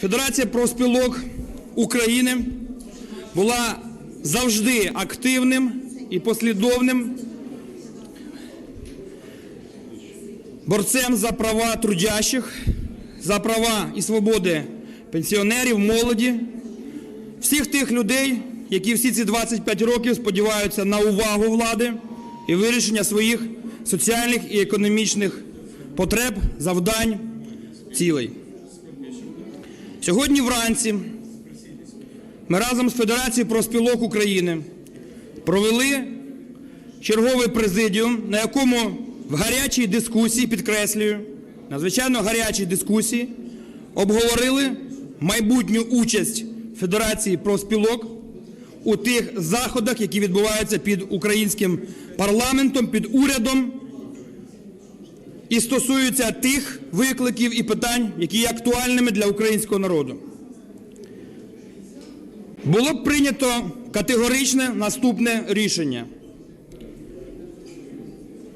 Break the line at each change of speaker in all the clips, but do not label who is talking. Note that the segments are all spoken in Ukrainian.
Федерація профспілок України була завжди активним і послідовним борцем за права трудящих, за права і свободи пенсіонерів, молоді, всіх тих людей, які всі ці 25 років сподіваються на увагу влади і вирішення своїх соціальних і економічних потреб, завдань, цілей. Сьогодні вранці ми разом з Федерацією профспілок України провели черговий президіум, на якому в гарячій дискусії, підкреслюю, надзвичайно гарячій дискусії, обговорили майбутню участь Федерації профспілок у тих заходах, які відбуваються під українським парламентом, під урядом, і стосуються тих викликів і питань, які є актуальними для українського народу. Було б прийнято категоричне наступне рішення: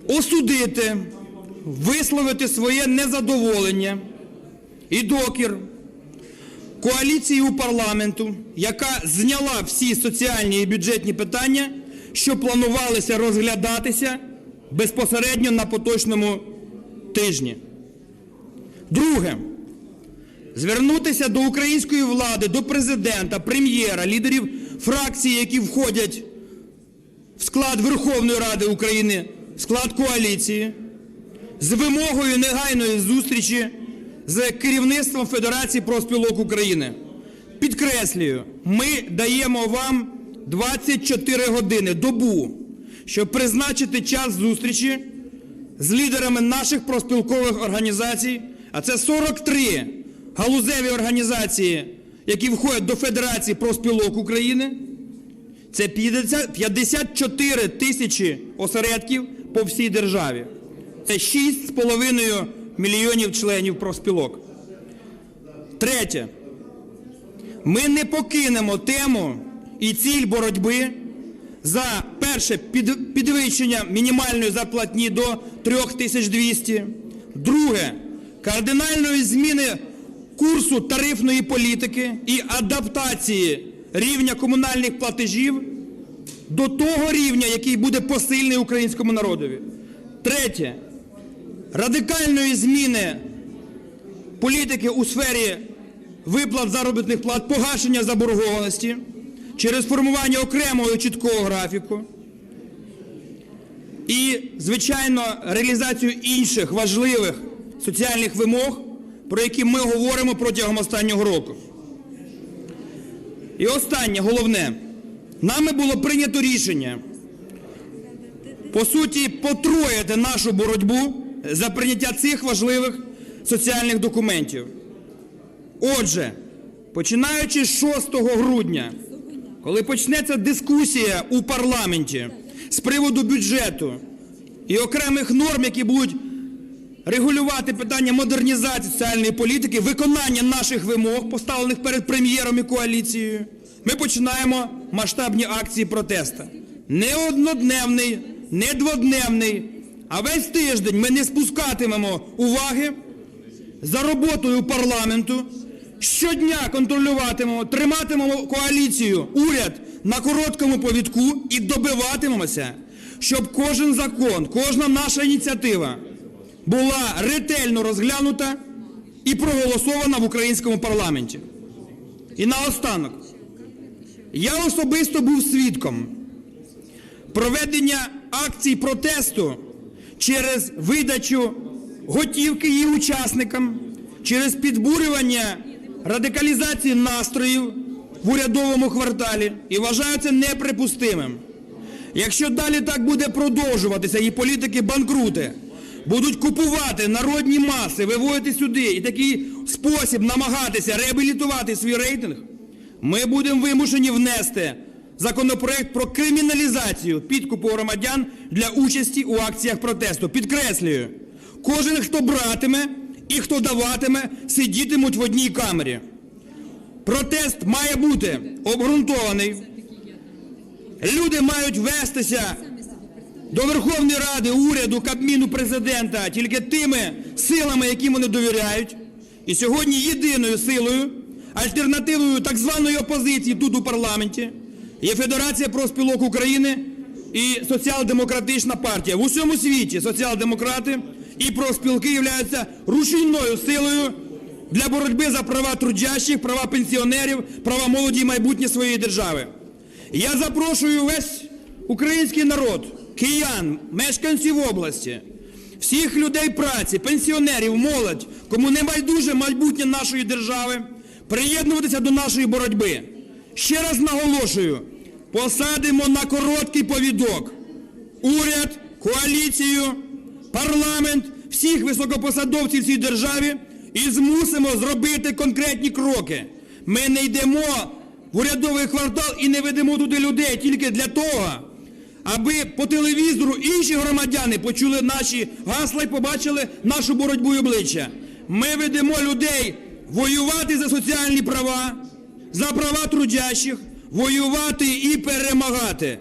осудити, висловити своє незадоволення і докір коаліції у парламенту, яка зняла всі соціальні і бюджетні питання, що планувалися розглядатися безпосередньо на поточному тижні. Друге. Звернутися до української влади, до президента, прем'єра, лідерів фракцій, які входять в склад Верховної Ради України, в склад коаліції, з вимогою негайної зустрічі з керівництвом Федерації профспілок України. Підкреслюю, ми даємо вам 24 години, добу, щоб призначити час зустрічі з лідерами наших профспілкових організацій, а це 43 галузеві організації, які входять до Федерації профспілок України. Це 50 54 тисячі осередків по всій державі. Це 6,5 мільйонів членів профспілок. Третє. Ми не покинемо тему і ціль боротьби за перше підвищення мінімальної зарплатні до 3200. Друге кардинальної зміни курсу тарифної політики і адаптації рівня комунальних платежів до того рівня, який буде посильний українському народові. Третє радикальної зміни політики у сфері виплат заробітних плат, погашення заборгованості через формування окремого чіткого графіку і, звичайно, реалізацію інших важливих соціальних вимог, про які ми говоримо протягом останнього року. І останнє, головне, нами було прийнято рішення, по суті, потроїти нашу боротьбу за прийняття цих важливих соціальних документів. Отже, починаючи з 6 грудня, коли почнеться дискусія у парламенті з приводу бюджету і окремих норм, які будуть регулювати питання модернізації соціальної політики, виконання наших вимог, поставлених перед прем'єром і коаліцією, ми починаємо масштабні акції протесту. Не однодневний, не дводневний, а весь тиждень ми не спускатимемо уваги за роботою парламенту. Щодня контролюватимемо, триматимемо коаліцію, уряд на короткому повідку і добиватимемося, щоб кожен закон, кожна наша ініціатива була ретельно розглянута і проголосована в українському парламенті. І наостанок, я особисто був свідком проведення акцій протесту через видачу готівки її учасникам, через підбурювання радикалізації настроїв в урядовому кварталі і вважаю неприпустимим. Якщо далі так буде продовжуватися і політики банкрути будуть купувати народні маси, виводити сюди і такий спосіб намагатися реабілітувати свій рейтинг, ми будемо вимушені внести законопроект про криміналізацію підкупу громадян для участі у акціях протесту. Підкреслюю, кожен, хто братиме і хто даватиме, сидітимуть в одній камері. Протест має бути обґрунтований. Люди мають вестися до Верховної Ради, уряду, Кабміну, президента тільки тими силами, яким вони довіряють. І сьогодні єдиною силою, альтернативою так званої опозиції тут у парламенті є Федерація профспілок України і Соціал-демократична партія. В усьому світі соціал-демократи і профспілки являються рушійною силою для боротьби за права трудящих, права пенсіонерів, права молоді і майбутнє своєї держави. Я запрошую весь український народ, киян, мешканців області, всіх людей праці, пенсіонерів, молодь, кому не байдуже майбутнє нашої держави, приєднуватися до нашої боротьби. Ще раз наголошую, посадимо на короткий повідок уряд, коаліцію, парламент, всіх високопосадовців в цій державі і змусимо зробити конкретні кроки. Ми не йдемо в урядовий квартал і не ведемо туди людей тільки для того, аби по телевізору інші громадяни почули наші гасла і побачили нашу боротьбу і обличчя. Ми ведемо людей воювати за соціальні права, за права трудящих, воювати і перемагати.